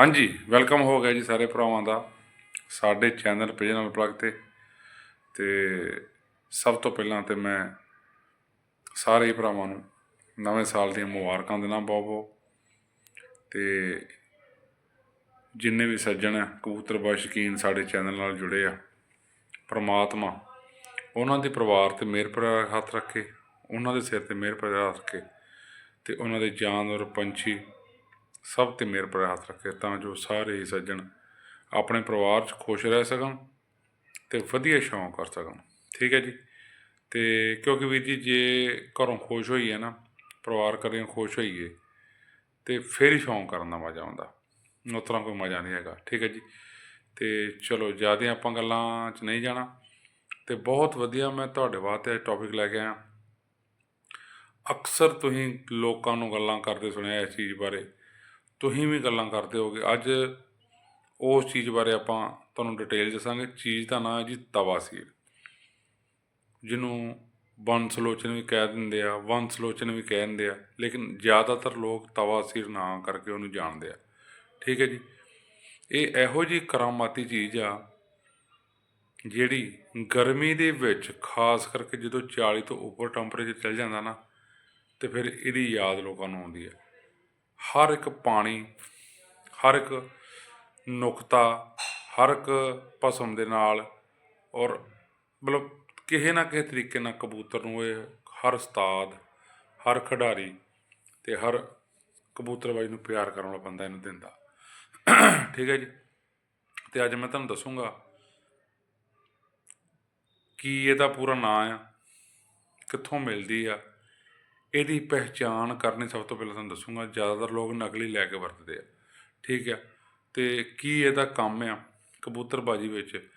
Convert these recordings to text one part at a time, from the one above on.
ਹਾਂਜੀ ਵੈਲਕਮ ਹੋ ਗਿਆ ਜੀ ਸਾਰੇ ਭਰਾਵਾਂ ਦਾ, ਸਾਡੇ ਚੈਨਲ ਪਿਜਨਲ ਪਲੱਗ ਤੇ। ਤੇ ਸਭ ਤੋਂ ਪਹਿਲਾਂ ਤੇ ਮੈਂ ਸਾਰੇ ਭਰਾਵਾਂ ਨੂੰ ਨਵੇਂ ਸਾਲ ਦੀਆਂ ਮੁਬਾਰਕਾਂ ਦੇਣਾ ਬਹੁਤ ਬਹੁਤ। ਤੇ ਜਿੰਨੇ ਵੀ ਸੱਜਣ ਆ ਕਬੂਤਰਬਾਜ਼ ਸ਼ੌਕੀਨ ਸਾਡੇ ਚੈਨਲ ਨਾਲ ਜੁੜੇ ਆ, ਪ੍ਰਮਾਤਮਾ ਉਹਨਾਂ ਦੇ ਪਰਿਵਾਰ ਤੇ ਮਿਹਰ ਪਰ ਹੱਥ ਰੱਖੇ, ਉਹਨਾਂ ਦੇ ਸਿਰ ਤੇ ਮਿਹਰ ਪਰ ਹੱਥ ਰੱਖੇ ਤੇ ਉਹਨਾਂ ਦੇ ਜਾਨਵਰ ਪੰਛੀ ਸਭ ਤੇ ਮਿਹਰ ਪਰ ਹੱਥ ਰੱਖੇ ਤਾਂ ਜੋ ਸਾਰੇ ਹੀ ਸੱਜਣ ਆਪਣੇ ਪਰਿਵਾਰ 'ਚ ਖੁਸ਼ ਰਹਿ ਸਕਣ ਤੇ ਵਧੀਆ ਸ਼ੌਂਕ ਕਰ ਸਕਣ। ਠੀਕ ਹੈ ਜੀ? ਤੇ ਕਿਉਂਕਿ ਵੀਰ ਜੀ, ਜੇ ਘਰੋਂ ਖੁਸ਼ ਹੋਈਏ ਨਾ, ਪਰਿਵਾਰ ਕਰੇ ਖੁਸ਼ ਹੋਈਏ ਤੇ ਫਿਰ ਹੀ ਸ਼ੌਂਕ ਕਰਨ ਦਾ ਮਜ਼ਾ ਆਉਂਦਾ। ਉਸ ਤਰ੍ਹਾਂ ਕੋਈ ਮਜ਼ਾ ਨਹੀਂ ਹੈਗਾ। ਠੀਕ ਹੈ ਜੀ? ਤੇ ਚਲੋ, ਜ਼ਿਆਦਾ ਆਪਾਂ ਗੱਲਾਂ 'ਚ ਨਹੀਂ ਜਾਣਾ, ਤੇ ਬਹੁਤ ਵਧੀਆ ਮੈਂ ਤੁਹਾਡੇ ਵਾਸਤੇ ਟੌਪਿਕ ਲੈ ਕੇ ਆਇਆ। ਅਕਸਰ ਤੁਸੀਂ ਲੋਕਾਂ ਨੂੰ ਗੱਲਾਂ ਕਰਦੇ ਸੁਣਿਆ ਇਸ ਚੀਜ਼ ਬਾਰੇ। ਤੁਸੀਂ ਵੀ ਗੱਲਾਂ ਕਰਦੇ ਹੋਗੇ ਅੱਜ ਉਸ ਚੀਜ਼ ਬਾਰੇ ਆਪਾਂ ਤੁਹਾਨੂੰ ਡਿਟੇਲ ਦੱਸਾਂਗੇ। ਚੀਜ਼ ਦਾ ਨਾਮ ਹੈ ਜੀ ਤਵਾਸੀਰ ਜਿਹਨੂੰ ਬੰਸਲੋਚਨ ਵੀ ਕਹਿ ਦਿੰਦੇ ਆ, ਵੰਸਲੋਚਨ ਵੀ ਕਹਿ ਦਿੰਦੇ ਆ, ਲੇਕਿਨ ਜ਼ਿਆਦਾਤਰ ਲੋਕ ਤਵਾਸੀਰ ਨਾਂ ਕਰਕੇ ਉਹਨੂੰ ਜਾਣਦੇ ਆ। ਠੀਕ ਹੈ ਜੀ? ਇਹ ਇਹੋ ਜੀ ਕਰਾਮਾਤੀ ਚੀਜ਼ ਆ, ਜਿਹੜੀ ਗਰਮੀ ਦੇ ਵਿੱਚ, ਖਾਸ ਕਰਕੇ ਜਦੋਂ 40 ਤੋਂ ਉੱਪਰ ਟੈਂਪਰੇਚਰ ਚੱਲ ਜਾਂਦਾ ਨਾ, ਤੇ ਫਿਰ ਇਹਦੀ ਯਾਦ ਲੋਕਾਂ ਨੂੰ ਆਉਂਦੀ ਹੈ ਹਰ ਇੱਕ ਪਾਣੀ, ਹਰ ਇੱਕ ਨੁਕਤਾ, ਹਰ ਇੱਕ ਪਸਮ ਦੇ ਨਾਲ ਔਰ ਮਤਲਬ ਕਿਸੇ ਨਾ ਕਿਸੇ ਤਰੀਕੇ ਨਾਲ ਕਬੂਤਰ ਨੂੰ ਇਹ ਹਰ ਉਸਤਾਦ, ਹਰ ਖਿਡਾਰੀ ਤੇ ਹਰ ਕਬੂਤਰਬਾਜ਼ੀ ਨੂੰ ਪਿਆਰ ਕਰਨ ਵਾਲਾ ਬੰਦਾ ਇਹਨੂੰ ਦਿੰਦਾ। ਠੀਕ ਹੈ ਜੀ? ਤੇ ਅੱਜ ਮੈਂ ਤੁਹਾਨੂੰ ਦੱਸੂਗਾ ਕੀ ਇਹਦਾ ਪੂਰਾ ਨਾਂ ਆ, ਕਿੱਥੋਂ ਮਿਲਦੀ ਆ ਇਹਦੀ ਪਹਿਚਾਣ ਕਰਨੀ ਸਭ ਤੋਂ ਪਹਿਲਾਂ ਤੁਹਾਨੂੰ ਦੱਸੂਗਾ, ਜ਼ਿਆਦਾਤਰ ਲੋਕ ਨਕਲੀ ਲੈ ਕੇ ਵਰਤਦੇ ਆ। ਠੀਕ ਆ? ਤੇ ਕੀ ਇਹਦਾ ਕੰਮ ਆ ਕਬੂਤਰਬਾਜੀ ਵਿੱਚ?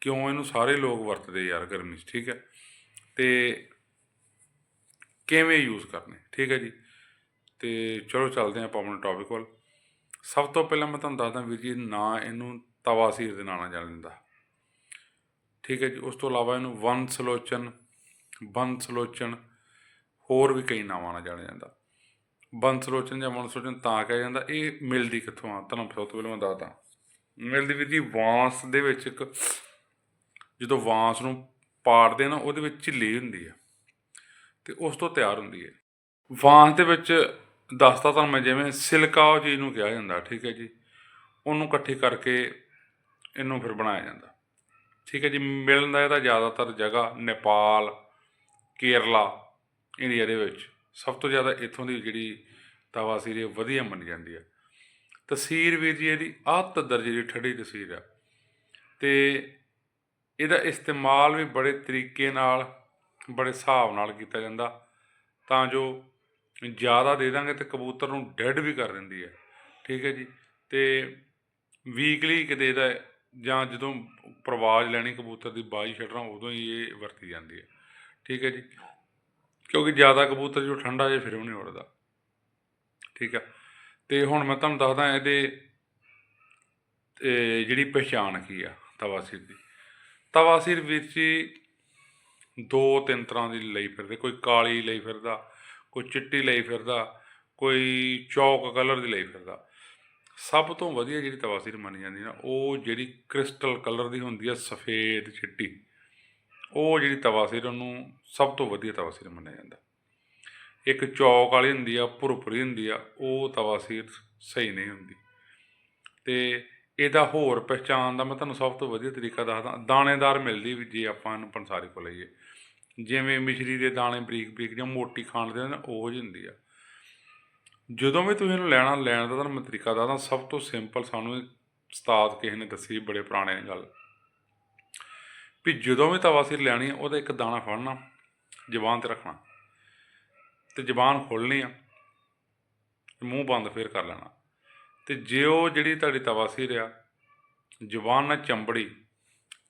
ਕਿਉਂ ਇਹਨੂੰ ਸਾਰੇ ਲੋਕ ਵਰਤਦੇ ਯਾਰ ਗਰਮੀ 'ਚ, ਠੀਕ ਹੈ ਤੇ ਕਿਵੇਂ ਯੂਜ਼ ਕਰਨੇ? ਠੀਕ ਹੈ ਜੀ? ਤੇ ਚਲੋ ਚੱਲਦੇ ਹਾਂ ਆਪਾਂ ਆਪਣੇ ਟੌਪਿਕ ਵੱਲ। ਸਭ ਤੋਂ ਪਹਿਲਾਂ ਮੈਂ ਤੁਹਾਨੂੰ ਦੱਸਦਾ ਵੀਰ ਜੀ, ਨਾ ਇਹਨੂੰ ਤਵਾਸੀਰ ਦੇ ਨਾਂ ਨਾਲ ਜਾਣ ਦਿੰਦਾ। ਠੀਕ ਹੈ ਜੀ? ਉਸ ਤੋਂ ਇਲਾਵਾ ਇਹਨੂੰ ਵੰਸਲੋਚਨ ਬੰਸਲੋਚਨ ਹੋਰ ਵੀ ਕਈ ਨਾਵਾਂ ਨਾਲ ਜਾਣਿਆ ਜਾਂਦਾ। ਬੰਸਲੋਚਨ ਜਾਂ ਵੰਸਲੋਚਨ ਤਾਂ ਕਿਹਾ ਜਾਂਦਾ, ਇਹ ਮਿਲਦੀ ਕਿੱਥੋਂ ਆ? ਤੁਹਾਨੂੰ ਸਭ ਤੋਂ ਪਹਿਲਾਂ ਮੈਂ ਦੱਸਦਾ। ਮਿਲਦੀ ਵੀਰ ਜੀ ਵਾਂਸ ਦੇ ਵਿੱਚ ਇੱਕ, ਜਦੋਂ ਵਾਂਸ ਨੂੰ ਪਾੜਦੇ ਨਾ, ਉਹਦੇ ਵਿੱਚ ਝਿੱਲੀ ਹੁੰਦੀ ਆ। ਤੇ ਉਸ ਤੋਂ ਤਿਆਰ ਹੁੰਦੀ ਹੈ ਵਾਂਸ ਦੇ ਵਿੱਚ ਦੱਸਦਾ ਤੁਹਾਨੂੰ ਮੈਂ ਜਿਵੇਂ ਸਿਲਕਾ ਉਹ ਚੀਜ਼ ਨੂੰ ਕਿਹਾ ਜਾਂਦਾ, ਠੀਕ ਹੈ ਜੀ। ਉਹਨੂੰ ਇਕੱਠੀ ਕਰਕੇ ਇਹਨੂੰ ਫਿਰ ਬਣਾਇਆ ਜਾਂਦਾ। ਠੀਕ ਹੈ ਜੀ, ਮਿਲਣ ਦਾ ਇਹਦਾ ਜ਼ਿਆਦਾਤਰ ਜਗ੍ਹਾ ਨੇਪਾਲ, ਕੇਰਲਾ ਇੰਡੀਆ ਦੇ ਵਿੱਚ ਸਭ ਤੋਂ ਜ਼ਿਆਦਾ ਇੱਥੋਂ ਦੀ ਜਿਹੜੀ ਤਵਾਸੀਰ ਹੈ, ਵਧੀਆ ਮੰਨੀ ਜਾਂਦੀ ਹੈ। ਤਸਵੀਰ ਵੀਰ ਜੀ ਇਹਦੀ ਅੱਤ ਦਰਜੇ ਦੀ ਠੰਡੀ ਤਸਵੀਰ ਆ। ਤੇ ਇਹਦਾ ਇਸਤੇਮਾਲ ਵੀ ਬੜੇ ਤਰੀਕੇ ਨਾਲ, ਬੜੇ ਹਿਸਾਬ ਨਾਲ ਕੀਤਾ ਜਾਂਦਾ। ਤਾਂ ਜੋ ਜ਼ਿਆਦਾ ਦੇ ਦਾਂਗੇ ਤੇ ਕਬੂਤਰ ਨੂੰ ਡੈਡ ਵੀ ਕਰ ਦਿੰਦੀ ਹੈ। ਠੀਕ ਹੈ ਜੀ? ਤੇ ਵੀਕਲੀ ਕਿਤੇ ਇਹਦਾ ਜਾਂ ਜਦੋਂ ਪ੍ਰਵਾਜ ਲੈਣੀ ਕਬੂਤਰ ਦੀ ਬਾਜੀ ਛੱਡਣਾ, ਉਦੋਂ ਹੀ ਇਹ ਵਰਤੀ ਜਾਂਦੀ ਹੈ। ਠੀਕ ਹੈ ਜੀ? ਕਿਉਂਕਿ ਜ਼ਿਆਦਾ ਕਬੂਤਰ ਜੋ ਠੰਡਾ ਜੇ ਫਿਰ ਉਹ ਨਹੀਂ ਉੜਦਾ। ਠੀਕ ਆ। ਤੇ ਹੁਣ ਮੈਂ ਤੁਹਾਨੂੰ ਦੱਸਦਾ ਇਹਦੇ ਜਿਹੜੀ ਪਛਾਣ ਕੀ ਆ ਤਵਾਸੀਰ ਦੀ। ਤਵਾਸੀਰ ਵਿੱਚ ਦੋ ਤਿੰਨ ਤਰ੍ਹਾਂ ਦੀ ਲਈ ਫਿਰਦੇ। ਕੋਈ ਕਾਲੀ ਲਈ ਫਿਰਦਾ, ਕੋਈ ਚਿੱਟੀ ਲਈ ਫਿਰਦਾ, ਕੋਈ ਚੌਕ ਕਲਰ ਦੀ ਲਈ ਫਿਰਦਾ। ਸਭ ਤੋਂ ਵਧੀਆ ਜਿਹੜੀ ਤਵਾਸੀਰ ਮੰਨੀ ਜਾਂਦੀ ਨਾ, ਉਹ ਜਿਹੜੀ ਕ੍ਰਿਸਟਲ ਕਲਰ ਦੀ ਹੁੰਦੀ ਆ, ਸਫੇਦ ਚਿੱਟੀ। ਉਹ ਜਿਹੜੀ ਤਵਾਸੀਰ ਉਹਨੂੰ ਸਭ ਤੋਂ ਵਧੀਆ ਤਵਾਸੀਰ ਮੰਨਿਆ ਜਾਂਦਾ। ਇੱਕ ਚੌਕ ਵਾਲੀ ਹੁੰਦੀ ਆ, ਭੁਰਭੁਰੀ ਹੁੰਦੀ ਆ, ਉਹ ਤਵਾਸੀਰ ਸਹੀ ਨਹੀਂ ਹੁੰਦੀ। ਤੇ ਇਹਦਾ ਹੋਰ ਪਹਿਚਾਣ ਦਾ ਮੈਂ ਤੁਹਾਨੂੰ ਸਭ ਤੋਂ ਵਧੀਆ ਤਰੀਕਾ ਦੱਸਦਾ, ਦਾਣੇਦਾਰ ਮਿਲਦੀ ਵੀ ਜੇ ਆਪਾਂ ਇਹਨੂੰ ਪੰਸਾਰੀ ਕੋਲ ਲਈਏ। ਜਿਵੇਂ ਮਿਸ਼ਰੀ ਦੇ ਦਾਣੇ ਬਰੀਕ ਬਰੀਕ ਜਾਂ ਮੋਟੀ ਖਾਣ ਦੇ ਨਾ ਉਹ ਜਿਹੀ ਹੁੰਦੀ ਆ। ਜਦੋਂ ਵੀ ਤੁਸੀਂ ਇਹਨੂੰ ਲੈਣਾ, ਲੈਣ ਦਾ ਤੁਹਾਨੂੰ ਮੈਂ ਤਰੀਕਾ ਦੱਸਦਾ, ਸਭ ਤੋਂ ਸਿੰਪਲ ਸਾਨੂੰ ਇਹ ਉਸਤਾਦ ਕਿਸੇ ਨੇ ਦੱਸੀ, ਬੜੇ ਪੁਰਾਣੇ ਗੱਲ। ਵੀ ਜਦੋਂ ਵੀ ਤਵਾਸੀਰ ਲੈਣੀ ਆ, ਉਹਦਾ ਇੱਕ ਦਾਣਾ ਫੜਨਾ, ਜ਼ਬਾਨ ਤੇ ਰੱਖਣਾ। ਤੇ ਜ਼ਬਾਨ ਖੋਲਣੀ ਆ, ਮੂੰਹ ਬੰਦ ਫੇਰ ਕਰ ਲੈਣਾ। ਤੇ ਜੇ ਉਹ ਜਿਹੜੀ ਤੁਹਾਡੀ ਤਵਾਸੀਰ ਆ, ਜ਼ਬਾਨ ਨਾਲ ਚੰਬੜੀ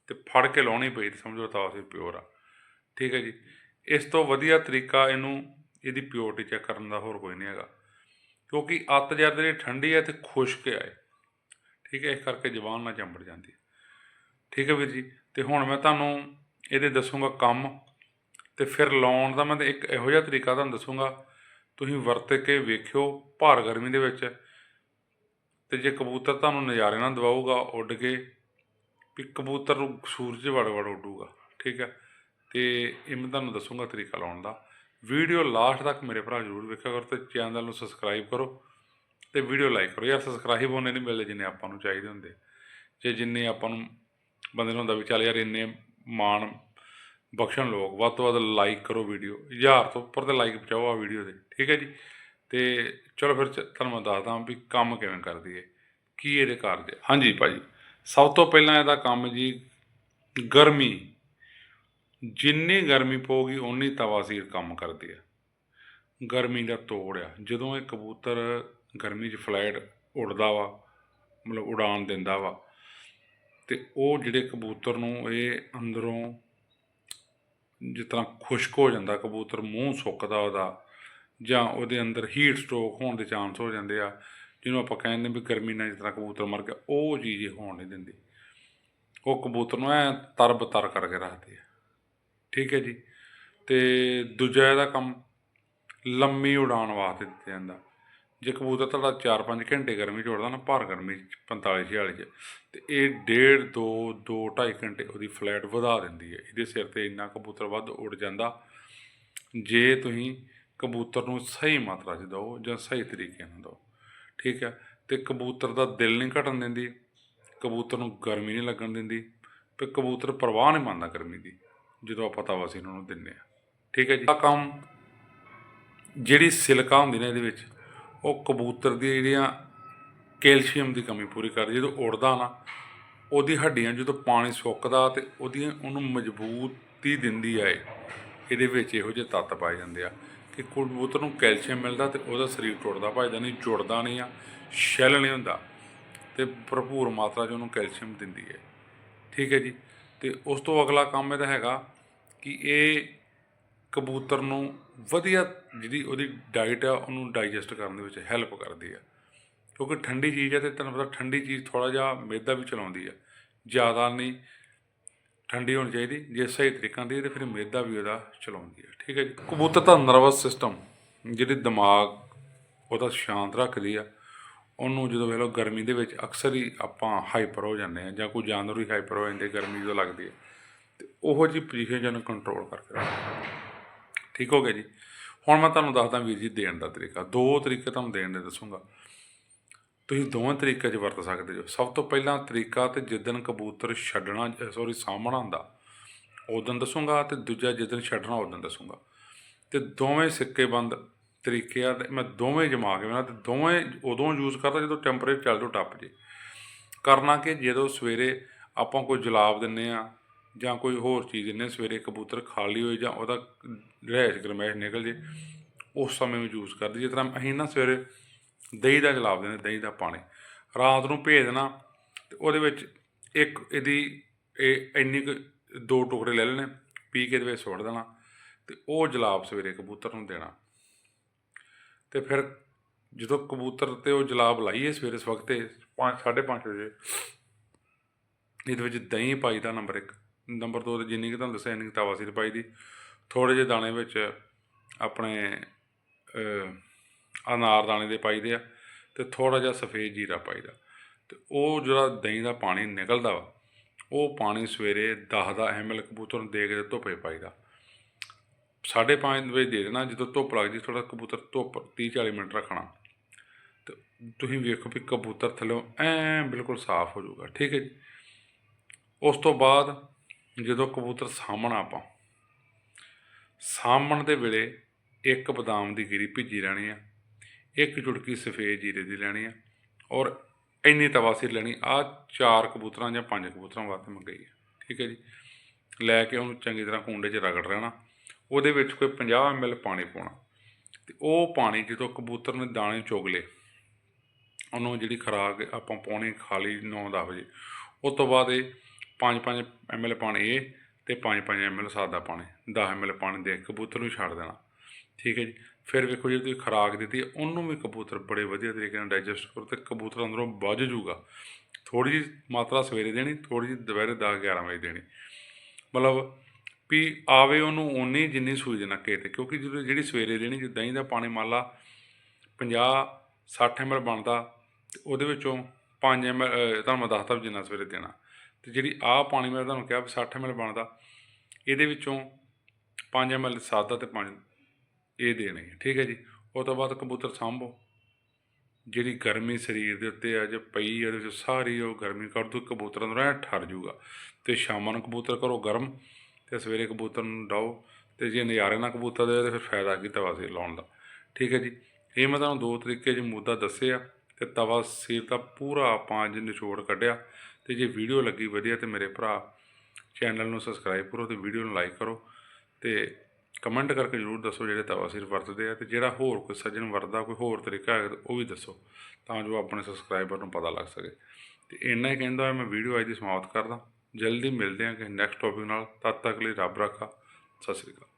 ਤੇ ਫੜ ਕੇ ਲਾਉਣੀ ਪਈ ਤੇ ਸਮਝੋ ਤਵਾਸੀਰ ਪਿਓਰ ਆ। ਠੀਕ ਹੈ ਜੀ? ਇਸ ਤੋਂ ਵਧੀਆ ਤਰੀਕਾ ਇਹਨੂੰ, ਇਹਦੀ ਪਿਓਰਟੀ ਚੈੱਕ ਕਰਨ ਦਾ ਹੋਰ ਕੋਈ ਨਹੀਂ ਹੈਗਾ। ਕਿਉਂਕਿ ਅੱਤ ਜਦ ਜਿਹੜੀ ਠੰਡੀ ਹੈ ਤੇ ਖੁਸ਼ਕ ਆਏ ਠੀਕ ਹੈ? ਇਸ ਕਰਕੇ ਜ਼ਬਾਨ ਨਾਲ ਚੰਬੜ ਜਾਂਦੀ ਹੈ ਠੀਕ ਹੈ ਵੀਰ ਜੀ? ਤੇ ਹੁਣ ਮੈਂ ਤੁਹਾਨੂੰ ਇਹਦੇ ਦੱਸੂਗਾ ਕੰਮ ਤੇ ਫਿਰ ਲਾਉਣ ਦਾ ਮੈਂ ਤੇ ਇੱਕ ਇਹੋ ਜਿਹਾ ਤਰੀਕਾ ਤੁਹਾਨੂੰ ਦੱਸੂਗਾ। ਤੁਸੀਂ ਵਰਤ ਕੇ ਵੇਖਿਓ ਭਾਰ ਗਰਮੀ ਦੇ ਵਿੱਚ। ਤੇ ਜੇ ਕਬੂਤਰ ਤੁਹਾਨੂੰ ਨਜ਼ਾਰੇ ਨਾਲ ਦਵਾਊਗਾ ਉੱਡ ਕੇ, ਵੀ ਕਬੂਤਰ ਨੂੰ ਸੂਰਜ ਵੜ ਵੜ ਉੱਡੂਗਾ, ਠੀਕ ਹੈ? ਤੇ ਇਹ ਮੈਂ ਤੁਹਾਨੂੰ ਦੱਸੂਗਾ ਤਰੀਕਾ ਲਾਉਣ ਦਾ। ਵੀਡੀਓ ਲਾਸਟ ਤੱਕ ਮੇਰੇ ਭਰਾ ਜ਼ਰੂਰ ਵੇਖਿਆ ਕਰੋ ਤੇ ਚੈਨਲ ਨੂੰ ਸਬਸਕ੍ਰਾਈਬ ਕਰੋ ਤੇ ਵੀਡੀਓ ਲਾਈਕ ਕਰੋ। ਯਾਰ ਸਬਸਕ੍ਰਾਈਬ ਉਹਨੇ ਨਹੀਂ ਮਿਲਦੇ ਜਿੰਨੇ ਆਪਾਂ ਨੂੰ ਚਾਹੀਦੇ ਹੁੰਦੇ। ਜੇ ਜਿੰਨੇ ਆਪਾਂ ਨੂੰ ਬੰਦੇ ਨੂੰ ਹੁੰਦਾ ਵੀ ਚੱਲ ਯਾਰ ਇੰਨੇ ਮਾਣ ਬਖਸ਼ਣ ਲੋਕ, ਵੱਧ ਤੋਂ ਵੱਧ ਲਾਈਕ ਕਰੋ ਵੀਡੀਓ ਹਜ਼ਾਰ ਤੋਂ ਉੱਪਰ ਤੇ ਲਾਈਕ ਪਹੁੰਚਾਓ ਆ ਵੀਡੀਓ ਦੇ ਠੀਕ ਹੈ ਜੀ ਤੇ ਚਲੋ ਫਿਰ ਤੁਹਾਨੂੰ ਮੈਂ ਦੱਸਦਾ ਵੀ ਕੰਮ ਕਿਵੇਂ ਕਰਦੀ ਹੈ ਕੀ ਇਹਦੇ ਕਾਰਜ ਹੈ। ਹਾਂਜੀ ਭਾਜੀ, ਸਭ ਤੋਂ ਪਹਿਲਾਂ ਇਹਦਾ ਕੰਮ ਜੀ ਗਰਮੀ, ਜਿੰਨੀ ਗਰਮੀ ਪਊਗੀ ਓਨੀ ਤਵਾਸੀਰ ਕੰਮ ਕਰਦੀ ਹੈ ਗਰਮੀ ਦਾ ਤੋੜ ਆ, ਜਦੋਂ ਇਹ ਕਬੂਤਰ ਗਰਮੀ 'ਚ ਫਲੈਟ ਉੱਡਦਾ ਵਾ, ਮਤਲਬ ਉਡਾਨ ਦਿੰਦਾ ਵਾ ਤੇ ਉਹ ਜਿਹੜੇ ਕਬੂਤਰ ਨੂੰ ਇਹ ਅੰਦਰੋਂ ਜਿਸ ਤਰ੍ਹਾਂ ਖੁਸ਼ਕ ਹੋ ਜਾਂਦਾ, ਕਬੂਤਰ ਮੂੰਹ ਸੁੱਕਦਾ ਉਹਦਾ ਜਾਂ ਉਹਦੇ ਅੰਦਰ ਹੀਟ ਸਟ੍ਰੋਕ ਹੋਣ ਦੇ ਚਾਂਸ ਹੋ ਜਾਂਦੇ ਆ, ਜਿਹਨੂੰ ਆਪਾਂ ਕਹਿੰਦੇ ਵੀ ਗਰਮੀ ਨਾਲ ਜਿਸ ਤਰ੍ਹਾਂ ਕਬੂਤਰ ਮਰ ਗਿਆ, ਉਹ ਚੀਜ਼ ਇਹ ਹੋਣ ਨਹੀਂ ਦਿੰਦੀ। ਉਹ ਕਬੂਤਰ ਨੂੰ ਐ ਤਰਬ ਤਰ ਕਰਕੇ ਰੱਖਦੇ ਆ। ਠੀਕ ਹੈ ਜੀ? ਤੇ ਦੂਜਾ ਇਹਦਾ ਕੰਮ ਲੰਮੀ ਉਡਾਨ ਵਾਸਤੇ ਦਿੱਤਾ ਜਾਂਦਾ। ਜੇ ਕਬੂਤਰ ਤੁਹਾਡਾ 4-5 ਘੰਟੇ ਗਰਮੀ 'ਚ ਉੱਡਦਾ ਨਾ, ਭਾਰ ਗਰਮੀ 'ਚ 45 46 'ਚ, ਤੇ ਇਹ ਡੇਢ, ਦੋ ਦੋ 2.5 ਘੰਟੇ ਉਹਦੀ ਫਲੈਟ ਵਧਾ ਦਿੰਦੀ ਹੈ। ਇਹਦੇ ਸਿਰ ਤੇ ਇੰਨਾ ਕਬੂਤਰ ਵੱਧ ਉੱਡ ਜਾਂਦਾ। ਜੇ ਤੁਸੀਂ ਕਬੂਤਰ ਨੂੰ ਸਹੀ ਮਾਤਰਾ 'ਚ ਦਿਓ ਜਾਂ ਸਹੀ ਤਰੀਕੇ ਨਾਲ ਦਿਓ, ਠੀਕ ਹੈ? ਤੇ ਕਬੂਤਰ ਦਾ ਦਿਲ ਨਹੀਂ ਘਟਣ ਦਿੰਦੀ, ਕਬੂਤਰ ਨੂੰ ਗਰਮੀ ਨਹੀਂ ਲੱਗਣ ਦਿੰਦੀ, ਤੇ ਕਬੂਤਰ ਪਰਵਾਹ ਨਹੀਂ ਮੰਨਦਾ ਗਰਮੀ ਦੀ, ਜਦੋਂ ਆਪਾਂ ਤਵਾ ਸੀ ਨੂੰ ਦਿੰਨੇ ਆ ਠੀਕ ਹੈ ਜੀ? ਆ ਕੰਮ ਜਿਹੜੀ ਸਿਲਕਾ ਹੁੰਦੀ ਨੇ ਇਹਦੇ ਵਿੱਚ ਉਹ ਕਬੂਤਰ ਦੀ ਜਿਹੜੀਆਂ ਕੈਲਸ਼ੀਅਮ ਦੀ ਕਮੀ ਪੂਰੀ ਕਰਦੀ ਜਦੋਂ ਉੱਡਦਾ ਨਾ, ਉਹਦੀ ਹੱਡੀਆਂ ਜਦੋਂ ਪਾਣੀ ਸੁੱਕਦਾ ਤੇ ਉਹਦੀਆਂ, ਉਹਨੂੰ ਮਜ਼ਬੂਤੀ ਦਿੰਦੀ ਆ ਇਹ। ਇਹਦੇ ਵਿੱਚ ਇਹੋ ਜਿਹੇ ਤੱਤ ਪਾਏ ਜਾਂਦੇ ਆ ਕਿ ਕਬੂਤਰ ਨੂੰ ਕੈਲਸ਼ੀਅਮ ਮਿਲਦਾ ਤੇ ਉਹਦਾ ਸਰੀਰ ਟੁੱਟਦਾ ਭਜਦਾ ਨਹੀਂ ਜੁੜਦਾ ਨਹੀਂ ਆ ਸ਼ੈਲ ਨਹੀਂ ਹੁੰਦਾ ਤੇ ਭਰਪੂਰ ਮਾਤਰਾ 'ਚ ਉਹਨੂੰ ਕੈਲਸ਼ੀਅਮ ਦਿੰਦੀ ਹੈ। ਠੀਕ ਹੈ ਜੀ? ਤੇ ਉਸ ਤੋਂ ਅਗਲਾ ਕੰਮ ਇਹਦਾ ਹੈਗਾ ਕਿ ਇਹ ਕਬੂਤਰ ਨੂੰ ਵਧੀਆ ਜਿਹੜੀ ਉਹਦੀ ਡਾਈਟ ਆ, ਉਹਨੂੰ ਡਾਈਜੈਸਟ ਕਰਨ ਦੇ ਵਿੱਚ ਹੈਲਪ ਕਰਦੀ ਆ। ਕਿਉਂਕਿ ਠੰਡੀ ਚੀਜ਼ ਹੈ ਤੇ ਤੁਹਾਨੂੰ ਪਤਾ ਠੰਡੀ ਚੀਜ਼ ਥੋੜਾ ਜਿਹਾ ਮੇਦਾ ਵੀ ਚਲਾਉਂਦੀ ਆ। ਜ਼ਿਆਦਾ ਨਹੀਂ ਠੰਡੀ ਹੋਣੀ ਚਾਹੀਦੀ, ਜੇ ਸਹੀ ਤਰੀਕਾਂ ਦੀ ਤੇ ਫਿਰ ਮੈਦਾ ਵੀ ਉਹਦਾ ਚਲਾਉਂਦੀ ਹੈ ਠੀਕ ਹੈ ਜੀ। ਕਬੂਤਰ ਦਾ ਨਰਵਸ ਸਿਸਟਮ ਜਿਹੜੀ ਦਿਮਾਗ ਉਹਦਾ ਸ਼ਾਂਤ ਰੱਖਦੀ ਆ। ਉਹਨੂੰ ਜਦੋਂ ਵੇਖ ਲਓ ਗਰਮੀ ਦੇ ਵਿੱਚ ਅਕਸਰ ਹੀ ਆਪਾਂ ਹਾਈਪਰ ਹੋ ਜਾਂਦੇ ਆ ਜਾਂ ਕੋਈ ਜਾਨਵਰ ਹੀ ਹਾਈਪਰ ਹੋ ਜਾਂਦੇ ਗਰਮੀ ਜਦੋਂ ਲੱਗਦੀ ਹੈ ਤੇ ਉਹੋ ਜਿਹੀ ਪੋਜੀਸ਼ਨ ਜਿਹਨੂੰ ਕੰਟਰੋਲ ਕਰਕੇ ਰੱਖਦਾ ਠੀਕ ਹੋ ਗਿਆ ਜੀ। ਹੁਣ ਮੈਂ ਤੁਹਾਨੂੰ ਦੱਸਦਾ ਵੀਰ ਜੀ ਦੇਣ ਦਾ ਤਰੀਕਾ। ਦੋ ਤਰੀਕੇ ਤੁਹਾਨੂੰ ਦੇਣ ਦੇ ਦੱਸੂਗਾ। ਤੁਸੀਂ ਦੋਵਾਂ ਤਰੀਕੇ 'ਚ ਵਰਤ ਸਕਦੇ ਹੋ। ਸਭ ਤੋਂ ਪਹਿਲਾਂ ਤਰੀਕਾ ਤੇ ਜਿੱਦਣ ਕਬੂਤਰ ਛੱਡਣਾ ਸੌਰੀ ਸਾਹਮਣਾ ਹੁੰਦਾ ਉਦੋਂ ਦੱਸੂਗਾ ਤੇ ਦੂਜਾ ਜਿੱਦਣ ਛੱਡਣਾ ਉਦੋਂ ਦੱਸੂਗਾ। ਤੇ ਦੋਵੇਂ ਸਿੱਕੇਬੰਦ ਤਰੀਕੇ ਆ ਤੇ ਮੈਂ ਦੋਵੇਂ ਜਮਾ ਕੇ ਮੈਂ ਤੇ ਦੋਵੇਂ ਉਦੋਂ ਯੂਜ਼ ਕਰਦਾ ਜਦੋਂ ਟੈਂਪਰੇਚਰ ਚੱਲ ਜਾਓ ਟੱਪ ਜੇ। ਕਰਨਾ ਕਿ ਜਦੋਂ ਸਵੇਰੇ ਆਪਾਂ ਕੋਈ ਜਲਾਬ ਦਿੰਨੇ ਆ ਜਾਂ ਕੋਈ ਹੋਰ ਚੀਜ਼ ਦਿੰਨੇ ਸਵੇਰੇ ਕਬੂਤਰ ਖਾਲੀ ਹੋਏ ਜਾਂ ਉਹਦਾ ਰਿਹਾਇਸ਼ ਗਰਮੈਸ਼ ਨਿਕਲ ਜੇ, ਉਸ ਸਮੇਂ ਵੀ ਯੂਜ਼ ਕਰਦੇ, ਜਿਸ ਤਰ੍ਹਾਂ ਅਸੀਂ ਨਾ ਸਵੇਰੇ ਦਹੀਂ ਦਾ ਜਲਾਬ ਦਿੰਦੇ, ਦਹੀਂ ਦਾ ਪਾਣੀ। ਰਾਤ ਨੂੰ ਭੇਜ ਦੇਣਾ, ਤੇ ਉਹਦੇ ਵਿੱਚ ਇੱਕ ਇਹਦੀ ਇਹ ਇੰਨੀ ਕੁ ਦੋ ਟੁਕੜੇ ਲੈ ਲੈਣੇ, ਪੀ ਕੇ ਇਹਦੇ ਵਿੱਚ ਸੁੱਟ ਦੇਣਾ, ਤੇ ਉਹ ਜਲਾਬ ਸਵੇਰੇ ਕਬੂਤਰ ਨੂੰ ਦੇਣਾ। ਤੇ ਫਿਰ ਜਦੋਂ ਕਬੂਤਰ ਤੇ ਉਹ ਜਲਾਬ ਲਾਈਏ ਸਵੇਰੇ ਸਵਖਤੇ 5 5:30 ਵਜੇ, ਇਹਦੇ ਵਿੱਚ ਦਹੀਂ ਪਾਈ ਦਾ ਨੰਬਰ 1 ਨੰਬਰ 2 ਤੇ ਜਿੰਨੀ ਕਿ ਤੁਹਾਨੂੰ ਦੱਸਿਆ, ਇੰਨੀ ਕੁ ਤਵਾ ਸੀ ਪਾਈ ਦੀ। ਥੋੜੇ ਜਿਹੇ ਦਾਣੇ ਵਿੱਚ ਆਪਣੇ ਅਨਾਰ ਦਾਣੇ ਦੇ ਪਾਈਦੇ ਆ ਤੇ ਥੋੜਾ ਜਿਹਾ ਸਫੇਦ ਜੀਰਾ ਪਾਈਦਾ। ਤੇ ਉਹ ਜਿਹੜਾ ਦਹੀਂ ਦਾ ਪਾਣੀ ਨਿਕਲਦਾ ਵਾ, ਉਹ ਪਾਣੀ ਸਵੇਰੇ 10 ਦਾ ਐਮਐਲ ਕਬੂਤਰ ਨੂੰ ਦੇ ਕੇ ਤੇ ਧੁੱਪੇ ਪਾਈਦਾ। ਸਾਢੇ ਪੰਜ ਵਜੇ ਦੇ ਦੇਣਾ, ਜਦੋਂ ਧੁੱਪ ਲੱਗਦੀ ਥੋੜਾ ਕਬੂਤਰ ਧੁੱਪ 30 40 ਮਿੰਟ ਰੱਖਣਾ। ਤੇ ਤੁਸੀਂ ਵੇਖੋ ਵੀ ਕਬੂਤਰ ਥੱਲੇ ਐ ਬਿਲਕੁਲ ਸਾਫ਼ ਹੋ ਜਾਊਗਾ, ਠੀਕ ਹੈ ਜੀ। ਉਸ ਤੋਂ ਬਾਅਦ ਜਦੋਂ ਕਬੂਤਰ ਸਾਹਮਣਾ ਆਪਾਂ ਸਾਹਮਣ ਦੇ ਵੇਲੇ ਇੱਕ ਬਦਾਮ ਦੀ ਗਿਰੀ ਭਿੱਜੀ ਲੈਣੀ ਆ, ਇੱਕ ਚੁਟਕੀ ਸਫੇਦ ਜੀਰੇ ਦੀ ਲੈਣੀ ਆ ਔਰ ਇੰਨੀ ਤਵਾਸੀ ਲੈਣੀ ਆ ਚਾਰ ਕਬੂਤਰਾਂ ਜਾਂ ਪੰਜ ਕਬੂਤਰਾਂ ਵਾਸਤੇ ਮੰਗਾਈ ਹੈ ਠੀਕ ਹੈ ਜੀ। ਲੈ ਕੇ ਉਹਨੂੰ ਚੰਗੀ ਤਰ੍ਹਾਂ ਕੁੰਡੇ 'ਚ ਰਗੜ ਲੈਣਾ, ਉਹਦੇ ਵਿੱਚ ਕੋਈ 50 ml ਪਾਣੀ ਪਾਉਣਾ, ਤੇ ਉਹ ਪਾਣੀ ਜਦੋਂ ਕਬੂਤਰ ਨੇ ਦਾਣੇ ਚੁਗ ਲਏ, ਉਹਨੂੰ ਜਿਹੜੀ ਖੁਰਾਕ ਆਪਾਂ ਪਾਉਣੀ ਖਾਲੀ 9-10 ਵਜੇ, ਉਸ ਤੋਂ ਬਾਅਦ ਇਹ 5-5 ml ਪਾਣੀ ਇਹ ਤੇ 5-5 ml ਸਾਦਾ ਪਾਣੀ 10 ml ਪਾਣੀ ਦੇ ਕਬੂਤਰ ਨੂੰ ਛੱਡ ਦੇਣਾ। ਠੀਕ ਹੈ ਜੀ। ਫਿਰ ਵੇਖੋ ਜੇ, ਤੁਸੀਂ ਖੁਰਾਕ ਦਿੱਤੀ, ਉਹਨੂੰ ਵੀ ਕਬੂਤਰ ਬੜੇ ਵਧੀਆ ਤਰੀਕੇ ਨਾਲ ਡਾਈਜੈਸਟ ਕਰੋ ਤੇ ਕਬੂਤਰ ਅੰਦਰੋਂ ਵੱਜ ਜੂਗਾ ਥੋੜੀ ਜਿਹੀ ਮਾਤਰਾ ਸਵੇਰੇ ਦੇਣੀ ਥੋੜੀ ਜਿਹੀ ਦੁਪਹਿਰੇ 10 11 ਵਜੇ ਦੇਣੀ। ਮਤਲਬ ਵੀ ਆਵੇ ਉਹਨੂੰ ਓਨੀ ਜਿੰਨੀ ਸੂਈ ਦੇ ਨੱਕੇ ਤੇ, ਕਿਉਂਕਿ ਜਦੋਂ ਜਿਹੜੀ ਸਵੇਰੇ ਦੇਣੀ, ਜੇ ਦਹੀਂ ਦਾ ਪਾਣੀ ਮੰਨ ਲਾ 50 60 ml ਬਣਦਾ, ਤੇ ਉਹਦੇ ਵਿੱਚੋਂ 5 ਐਮ ਤੁਹਾਨੂੰ ਮੈਂ ਦੱਸਤਾ ਵੀ ਜਿੰਨਾ ਸਵੇਰੇ ਦੇਣਾ। ਤੇ ਜਿਹੜੀ ਆਹ ਪਾਣੀ ਮੈਂ ਤੁਹਾਨੂੰ ਕਿਹਾ ਵੀ 60 ਐਮ ਬਣਦਾ, ਇਹਦੇ ਵਿੱਚੋਂ 5 ਐਮ ਸਾਦਾ ਤੇ 5 ਇਹ ਦੇਣੇ ਠੀਕ ਹੈ ਜੀ। ਉਹ ਤੋਂ ਬਾਅਦ ਕਬੂਤਰ ਸਾਂਭੋ। ਜਿਹੜੀ ਗਰਮੀ ਸਰੀਰ ਦੇ ਉੱਤੇ ਆ ਜੇ ਪਈ ਇਹਦੇ ਵਿੱਚ ਸਾਰੀ ਉਹ ਗਰਮੀ ਕੱਢ ਦੋ, ਕਬੂਤਰਾਂ ਨੂੰ ਰਹਿ ਠਰ ਜੂਗਾ ਤੇ ਸ਼ਾਮਾਂ ਨੂੰ ਕਬੂਤਰ ਕਰੋ ਗਰਮ ਤੇ ਸਵੇਰੇ ਕਬੂਤਰ ਨੂੰ ਡਾਓ ਤੇ ਜੇ ਨਜ਼ਾਰੇ ਨਾਲ ਕਬੂਤਰ ਦੇ ਤੇ ਫਿਰ ਫਾਇਦਾ ਕੀ ਤਵਾ ਸੀਰ ਲਾਉਣ ਦਾ, ਠੀਕ ਹੈ ਜੀ। ਇਹ ਮੈਂ ਤੁਹਾਨੂੰ ਦੋ ਤਰੀਕੇ ਚ ਮੁੱਦਾ ਦੱਸਿਆ ਆ ਤੇ ਤਵਾ ਸੀਰ ਦਾ ਪੂਰਾ ਆਪਾਂ ਅੱਜ ਨਿਚੋੜ ਕੱਢਿਆ। ਤੇ ਜੇ ਵੀਡੀਓ ਲੱਗੀ ਵਧੀਆ ਤੇ ਮੇਰੇ ਭਰਾ ਚੈਨਲ ਨੂੰ ਸਬਸਕ੍ਰਾਈਬ ਕਰੋ ਤੇ ਵੀਡੀਓ ਨੂੰ ਲਾਈਕ ਕਰੋ ਤੇ ਕਮੈਂਟ ਕਰਕੇ ਜਰੂਰ ਦੱਸੋ ਜਿਹੜੇ ਤਵਾ ਸਿਰ ਵਰਤਦੇ ਆ ਤੇ ਜਿਹੜਾ ਹੋਰ ਕੋਈ ਸੱਜਣ ਵਰਤਦਾ, ਕੋਈ ਹੋਰ ਤਰੀਕਾ ਹੈ, ਉਹ ਵੀ ਦੱਸੋ ਤਾਂ ਜੋ ਆਪਣੇ ਸਬਸਕ੍ਰਾਈਬਰ ਨੂੰ ਪਤਾ ਲੱਗ ਸਕੇ। ਤੇ ਇੰਨਾ ਹੀ ਕਹਿੰਦਾ ਹੋਇਆ, ਮੈਂ ਵੀਡੀਓ ਅੱਜ ਦੀ ਸਮਾਪਤ ਕਰਦਾ। ਜਲਦੀ ਮਿਲਦੇ ਹਾਂ ਕਿ ਨੈਕਸਟ ਟੌਪਿਕ ਨਾਲ। ਤਦ ਤੱਕ ਲਈ ਰੱਬ ਰਾਖਾ। ਸਤਿ ਸ੍ਰੀ ਅਕਾਲ।